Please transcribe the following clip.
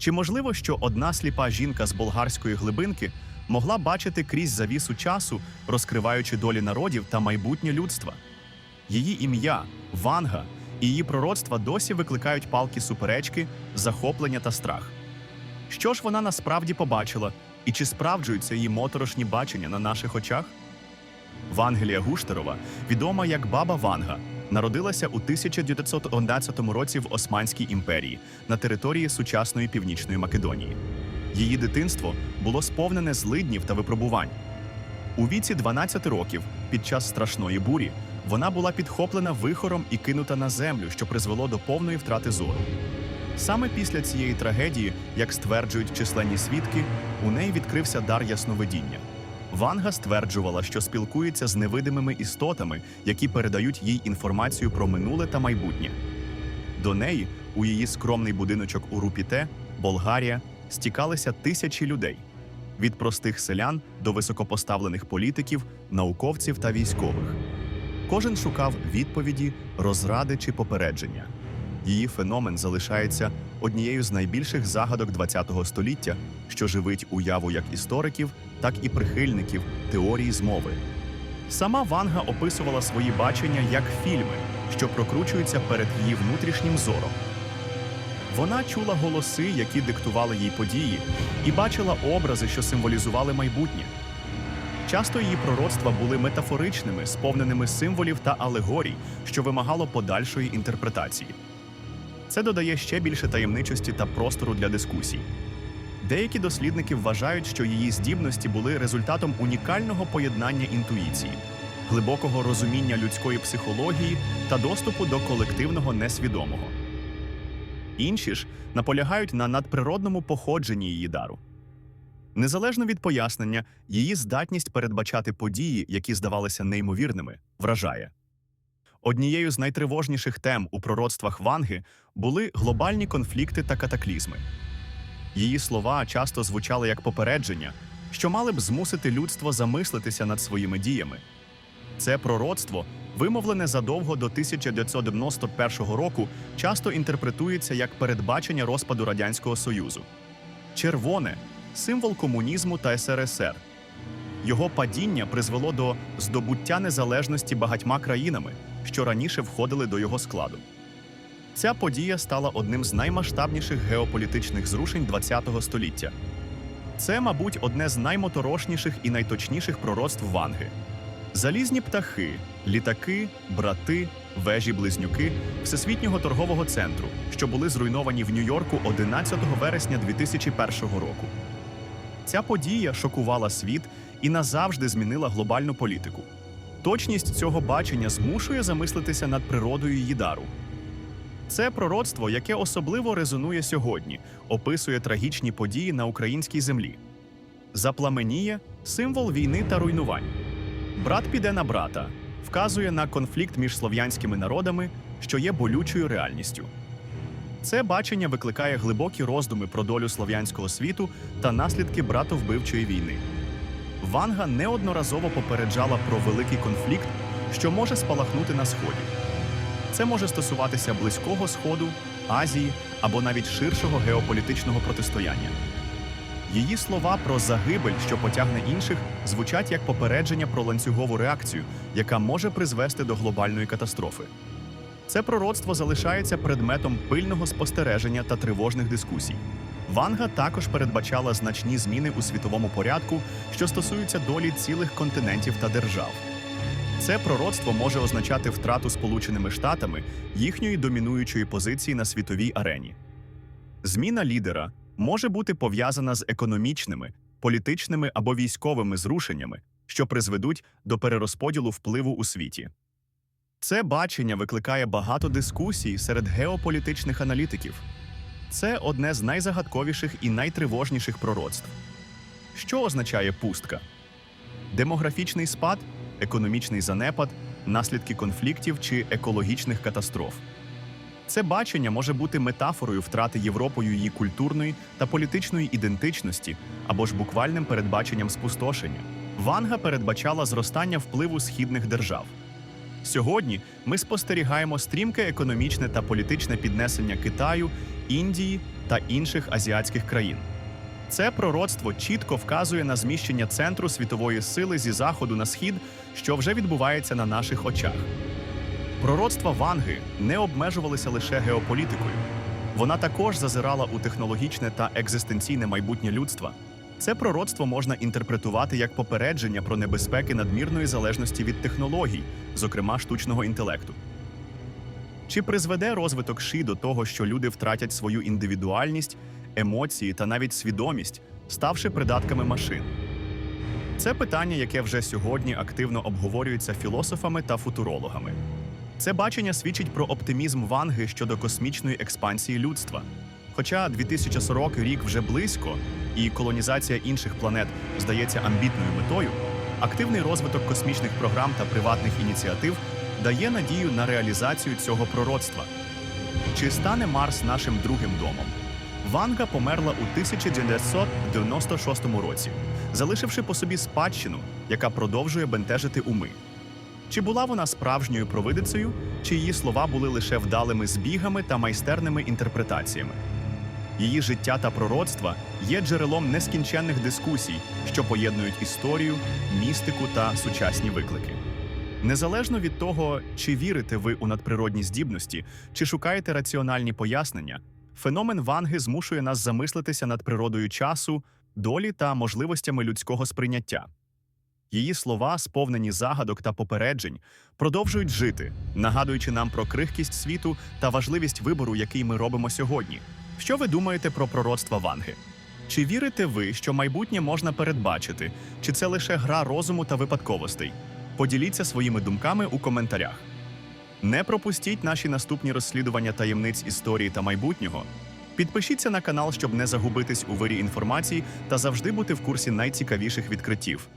Чи можливо, що одна сліпа жінка з болгарської глибинки могла бачити крізь завісу часу, розкриваючи долі народів та майбутнє людства? Її ім'я Ванга і її пророцтва досі викликають палки суперечки, захоплення та страх. Що ж вона насправді побачила, і чи справджуються її моторошні бачення на наших очах? Вангелія Гуштерова, відома як Баба Ванга, народилася у 1911 році в Османській імперії на території сучасної північної Македонії. Її дитинство було сповнене злиднів та випробувань. У віці 12 років, під час страшної бурі, вона була підхоплена вихором і кинута на землю, що призвело до повної втрати зору. Саме після цієї трагедії, як стверджують численні свідки, у неї відкрився дар ясновидіння. Ванга стверджувала, що спілкується з невидимими істотами, які передають їй інформацію про минуле та майбутнє. До неї, у її скромний будиночок у Рупіте, Болгарія, стікалися тисячі людей від простих селян до високопоставлених політиків, науковців та військових. Кожен шукав відповіді, розради чи попередження. Її феномен залишається однією з найбільших загадок ХХ століття, що живить уяву як істориків, так і прихильників теорії змови. Сама Ванга описувала свої бачення як фільми, що прокручуються перед її внутрішнім зором. Вона чула голоси, які диктували їй події, і бачила образи, що символізували майбутнє. Часто її пророцтва були метафоричними, сповненими символів та алегорій, що вимагало подальшої інтерпретації. Це додає ще більше таємничості та простору для дискусій. Деякі дослідники вважають, що її здібності були результатом унікального поєднання інтуїції, глибокого розуміння людської психології та доступу до колективного несвідомого. Інші ж наполягають на надприродному походженні її дару. Незалежно від пояснення, її здатність передбачати події, які здавалися неймовірними, вражає. Однією з найтривожніших тем у пророцтвах Ванги були глобальні конфлікти та катаклізми. Її слова часто звучали як попередження, що мали б змусити людство замислитися над своїми діями. Це пророцтво, вимовлене задовго до 1991 року, часто інтерпретується як передбачення розпаду Радянського Союзу. Червоне символ комунізму та СРСР. Його падіння призвело до здобуття незалежності багатьма країнами, що раніше входили до його складу. Ця подія стала одним з наймасштабніших геополітичних зрушень ХХ століття. Це, мабуть, одне з наймоторошніших і найточніших пророцтв Ванги. Залізні птахи, літаки, брати, вежі-близнюки Всесвітнього торгового центру, що були зруйновані в Нью-Йорку 11 вересня 2001 року. Ця подія шокувала світ і назавжди змінила глобальну політику. Точність цього бачення змушує замислитися над природою її дару. Це пророцтво, яке особливо резонує сьогодні, описує трагічні події на українській землі. Запламеніє символ війни та руйнувань. Брат піде на брата, вказує на конфлікт між слов'янськими народами, що є болючою реальністю. Це бачення викликає глибокі роздуми про долю слов'янського світу та наслідки братовбивчої війни. Ванга неодноразово попереджала про великий конфлікт, що може спалахнути на сході. Це може стосуватися Близького Сходу, Азії або навіть ширшого геополітичного протистояння. Її слова про загибель, що потягне інших, звучать як попередження про ланцюгову реакцію, яка може призвести до глобальної катастрофи. Це пророцтво залишається предметом пильного спостереження та тривожних дискусій. Ванга також передбачала значні зміни у світовому порядку, що стосуються долі цілих континентів та держав. Це пророцтво може означати втрату Сполученими Штатами їхньої домінуючої позиції на світовій арені. Зміна лідера може бути пов'язана з економічними, політичними або військовими зрушеннями, що призведуть до перерозподілу впливу у світі. Це бачення викликає багато дискусій серед геополітичних аналітиків. Це одне з найзагадковіших і найтривожніших пророцтв. Що означає пустка? Демографічний спад, економічний занепад, наслідки конфліктів чи екологічних катастроф. Це бачення може бути метафорою втрати Європою її культурної та політичної ідентичності або ж буквальним передбаченням спустошення. Ванга передбачала зростання впливу східних держав. Сьогодні ми спостерігаємо стрімке економічне та політичне піднесення Китаю, Індії, та інших азіатських країн. Це пророцтво чітко вказує на зміщення центру світової сили зі заходу на схід, що вже відбувається на наших очах. Пророцтва Ванги не обмежувалися лише геополітикою. Вона також зазирала у технологічне та екзистенційне майбутнє людства. Це пророцтво можна інтерпретувати як попередження про небезпеки надмірної залежності від технологій, зокрема штучного інтелекту. Чи призведе розвиток ШИ до того, що люди втратять свою індивідуальність, емоції та навіть свідомість, ставши придатками машин? Це питання, яке вже сьогодні активно обговорюється філософами та футурологами. Це бачення свідчить про оптимізм Ванги щодо космічної експансії людства. Хоча 2040 рік вже близько, і колонізація інших планет здається амбітною метою, активний розвиток космічних програм та приватних ініціатив дає надію на реалізацію цього пророцтва. Чи стане Марс нашим другим домом? Ванга померла у 1996 році, залишивши по собі спадщину, яка продовжує бентежити уми. Чи була вона справжньою провидицею, чи її слова були лише вдалими збігами та майстерними інтерпретаціями? Її життя та пророцтва є джерелом нескінченних дискусій, що поєднують історію, містику та сучасні виклики. Незалежно від того, чи вірите ви у надприродні здібності, чи шукаєте раціональні пояснення, феномен Ванги змушує нас замислитися над природою часу, долі та можливостями людського сприйняття. Її слова, сповнені загадок та попереджень, продовжують жити, нагадуючи нам про крихкість світу та важливість вибору, який ми робимо сьогодні. Що ви думаєте про пророцтва Ванги? Чи вірите ви, що майбутнє можна передбачити, чи це лише гра розуму та випадковостей? Поділіться своїми думками у коментарях. Не пропустіть наші наступні розслідування таємниць історії та майбутнього. Підпишіться на канал, щоб не загубитись у вирі інформації та завжди бути в курсі найцікавіших відкриттів.